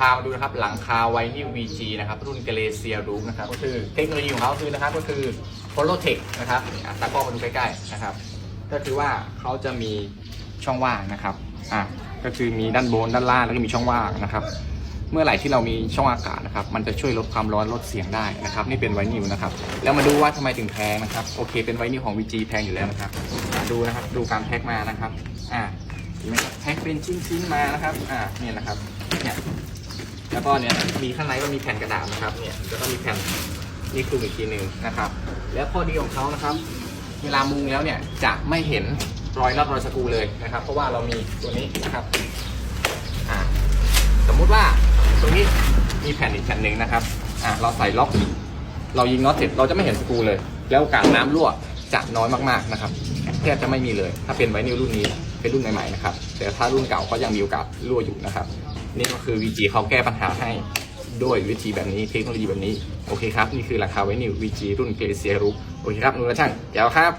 พามาดูนะครับหลังคาไวนิว VG นะครับรุ่นเกเลเซียรูฟนะครับก็คือเทคโนโลยีของเขาคือนะครับก็คือ p o l o t e c h นะครับตากล้องมาดูใกล้ๆนะครับก็คือว่าเขาจะมีช่องว่างนะครับอะก็คือมีด้านบนด้านล่างแล้วก็มีช่องว่างนะครับ เมื่อไหร่ที่เรามีช่องอากาศนะครับมันจะช่วยลดความร้อนลดเสียงได้นะครับนี่เป็นไวนิวนะครับแล้วมาดูว่าทำไมถึงแพงนะครับโอเค เป็นไวนิวของ VG แพงอยู่แล้วนะครับดูนะครับดูการแพ็คมานะครับอ่าเห็นไหมครับแพ็คเป็นชิ้นๆมานะครับอ่าเนี่ยนะครับเนี่ย แล้วก็เนี่ยมีข้างในก็มีแผ่นกระดาษนะครับเนี่ยแล้วก็มีแผ่นนี่คลุมอีกทีหนึ่งนะครับ แล้วข้อดีของเขานะครับ เวลามุงแล้วเนี่ยจะไม่เห็นรอยน็อตรอยสกรูเลยนะครับ เพราะว่าเรามีตัวนี้นะครับสมมุติว่าตรงนี้มีแผ่นอีกแผ่นหนึ่งนะครับอ่าเราใส่ล็อกเรายิงน็อตเสร็จเราจะไม่เห็นสกรูเลย แล้วโอกาสน้ำรั่วจะน้อยมากๆนะครับแทบจะไม่มีเลย ถ้าเป็นไวนิลรุ่นนี้เป็นรุ่นใหม่ๆนะครับแต่ถ้ารุ่นเก่าก็ยังมีโอกาสรั่วอยู่นะครับ นี่ก็คือ VG เขาแก้ปัญหาให้ด้วยวิธีแบบนี้เทคโนโลยีแบบนี้ โอเคครับ นี่คือราคาไวนิว VG รุ่นเกรเซียรุโอเคครับนุ่นละช่างเดี๋ยวครับ